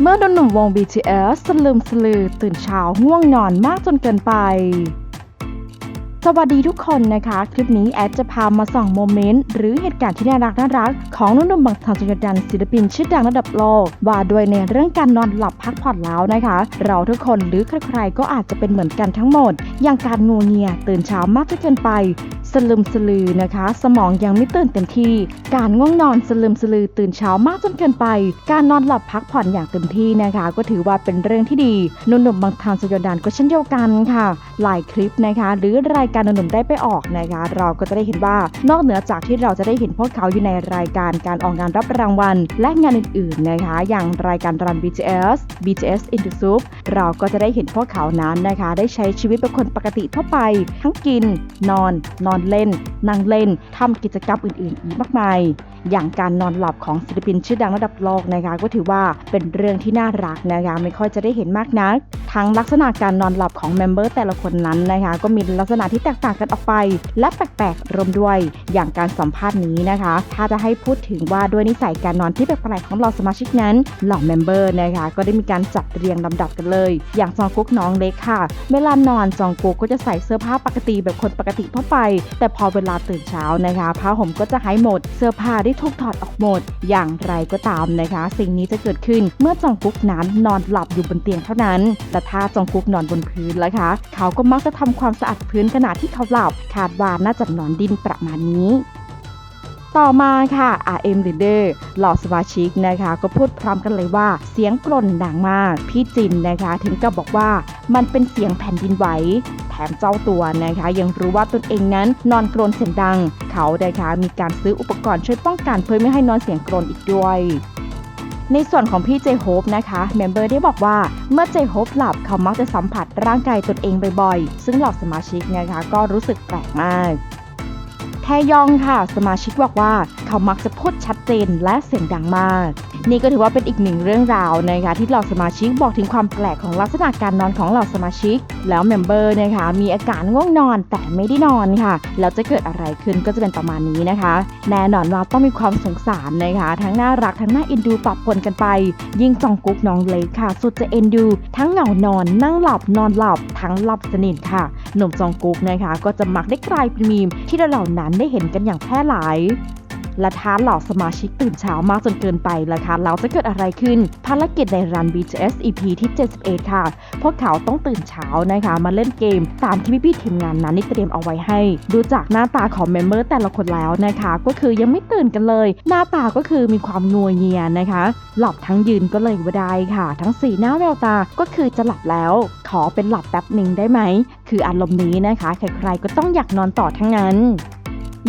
เมื่อหนุ่มวง BTS สลืมสลือตื่นเช้าง่วงนอนมากจนเกินไป สวัสดีทุกคนนะคะ คลิปนี้แอดจะพามาส่องโมเมนต์ หรือเหตุการณ์ที่น่ารักน่ารักของนุ่มๆบางทันสุญดันศิลปินชื่อดังระดับโลก ว่าด้วยในเรื่องการนอนหลับพักผ่อนแล้วนะคะ เราทุกคนหรือใครๆก็อาจจะเป็นเหมือนกันทั้งหมด อย่างการงัวเงียตื่นเช้ามากจนเกินไป สลึมสลือนะคะ สมองยังไม่ตื่นเต็มที่ การง่วงนอนสลึมสลือตื่นเช้ามากจนเกินไป การนอนหลับพักผ่อนอย่างเต็มที่นะคะ ก็ถือว่าเป็นเรื่องที่ดีหนุ่มๆบางทางสยดานก็เช่นเดียวกันค่ะ หลายคลิปนะคะ หรือรายการหนุ่มๆได้ไปออกนะคะ เราก็จะได้เห็นว่านอกเหนือจากที่เราจะได้เห็นพวกเขาอยู่ในรายการการออกงานรับรางวัล และงานอื่นๆนะคะ อย่างรายการรัน BTS BTS Into Soup เราก็จะได้เห็นพวกเขานั้นนะคะ ได้ใช้ชีวิตเป็นคนปกติทั่วไป ทั้งกิน นอนนอนเล่น นั่งเล่นทำกิจกรรมอื่นๆ อีกมากมาย อย่างการนอนหลับของศิลปินชื่อดังระดับโลกนะคะก็ถือว่าเป็นเรื่องที่น่ารักนะคะไม่ค่อยจะได้เห็นมากนัก ทั้งลักษณะการนอนหลับของเมมเบอร์แต่ละคนนั้นนะคะก็มีลักษณะที่แตกต่างกันออกไป และแปลกๆรวมด้วยอย่างการสัมภาษณ์นี้นะคะ ถ้าจะให้พูดถึงว่าด้วยนิสัยการนอนที่แปลกๆของเราสมาชิกนั้นเหล่าเมมเบอร์นะคะก็ได้มีการจัดเรียงลำดับกันเลย อย่างจองกุ๊กน้องเล็กค่ะ เวลานอนจองกุ๊กก็จะใส่เสื้อผ้าปกติแบบคนปกติทั่วไป แต่พอเวลาตื่นเช้านะคะผ้าห่มก็จะหายหมดเสื้อผ้าได้ถูกถอดออกหมด อย่างไรก็ตามนะคะ สิ่งนี้จะเกิดขึ้นเมื่อจองกุ๊กนั้นนอนหลับอยู่บนเตียงเท่านั้น แต่ถ้าจองกุ๊กนอนบนพื้นล่ะคะ เขาก็มักจะทำความสะอาดพื้นขณะที่เขาหลับ คาดว่าน่าจะนอนดินประมาณนี้ต่อมาค่ะ RM Leader เหล่าสมาชิกนะคะ ก็พูดพร้อมกันเลยว่าเสียงกล่นดังมาก พี่จินนะคะ ถึงกับบอกว่ามันเป็นเสียงแผ่นดินไหว ถมเจ้าตัวนะคะยังรู้ว่าตนเองนั้นนอนกรนเสียงดัง เขานะคะมีการซื้ออุปกรณ์ช่วยป้องกันเพื่อไม่ให้นอนเสียงกรนอีกด้วยในส่วนของพี่เจโฮปนะคะเมมเบอร์ได้บอกว่าเมื่อเจโฮปหลับเขามักจะสัมผัสร่างกายตนเองบ่อยๆ ซึ่งเหล่าสมาชิกนะคะก็รู้สึกแปลกมากแทยองค่ะ สมาชิกบอกว่าเขามักจะพูดชัดเจนและเสียงดังมาก นี่ก็ถือว่าเป็นอีกหนึ่งเรื่องราวนะคะที่เหล่าสมาชิกบอกถึงความแปลกของลักษณะการนอนของเหล่าสมาชิก แล้วเมมเบอร์นะคะมีอาการง่วงนอนแต่ไม่ได้นอนค่ะแล้วจะเกิดอะไรขึ้นก็จะเป็นประมาณนี้นะคะ แน่นอนว่าต้องมีความสงสารนะคะทั้งน่ารักทั้งน่าเอ็นดูปรับปนกันไป ยิ่งจองกุ๊กน้องเล็กค่ะ สุดจะเอ็นดู ทั้งเหงานอนนั่งหลับนอนหลับทั้งหลับสนิทค่ะหนุ่มจองกุ๊กนะคะ ก็จะมักได้กลายเป็นมีมที่เราเหล่านั้นได้เห็นกันอย่างแพร่หลาย และท้าเหล่าสมาชิกตื่นเช้ามากจนเกินไปล่ะคะแล้วจะเกิดอะไรขึ้น ภารกิจในรัน BTS EP ที่ 71 ค่ะ พวกเขาต้องตื่นเช้านะคะ มาเล่นเกม ตามที่พี่ๆทีมงานนั้นได้เตรียมเอาไว้ให้ ดูจากหน้าตาของเมมเบอร์แต่ละคนแล้วนะคะ ก็คือยังไม่ตื่นกันเลย หน้าตาก็คือมีความงัวเงียนะคะ หลับทั้งยืนก็เลยว่าได้ค่ะ ทั้งสีหน้าแววตาก็คือจะหลับแล้ว ขอเป็นหลับแป๊บหนึ่งได้ไหมคืออารมณ์นี้นะคะ ใครๆก็ต้องอยากนอนต่อทั้งนั้น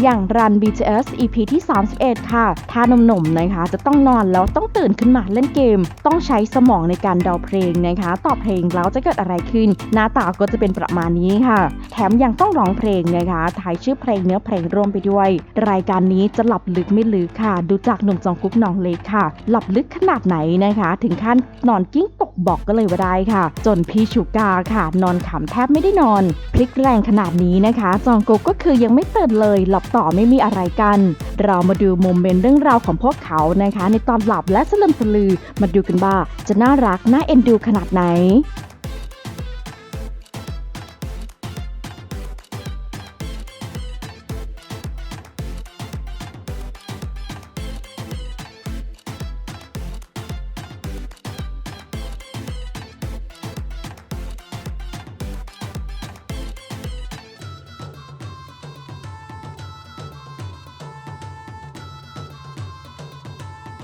อย่างรัน BTS EP ที่ 31 ค่ะ ถ้าหนุ่มๆนะคะ จะต้องนอนแล้วต้องตื่นขึ้นมาเล่นเกม ต้องใช้สมองในการเดาเพลงนะคะ ต่อเพลงแล้วจะเกิดอะไรขึ้น หน้าตาก็จะเป็นประมาณนี้ค่ะ แถมยังต้องร้องเพลงนะคะถ่ายชื่อเพลงเนื้อเพลงรวมไปด้วย รายการนี้จะหลับลึกไม่ลึกค่ะ ดูจากหนุ่มจองกุ๊กน้องเล็กค่ะ หลับลึกขนาดไหนนะคะ ถึงขั้นนอนกิ้งตกบอกก็เลยว่าได้ค่ะ จนพี่ชูกาค่ะ นอนขำแทบไม่ได้นอน พลิกแรงขนาดนี้นะคะ จองกุ๊กก็คือยังไม่ตื่นเลยหลับต่อไม่มีอะไรกัน เรามาดูโมเมนต์เรื่องราวของพวกเขานะคะ ในตอนหลับและสลึมสลือมาดูกันว่าจะน่ารักน่าเอ็นดูขนาดไหน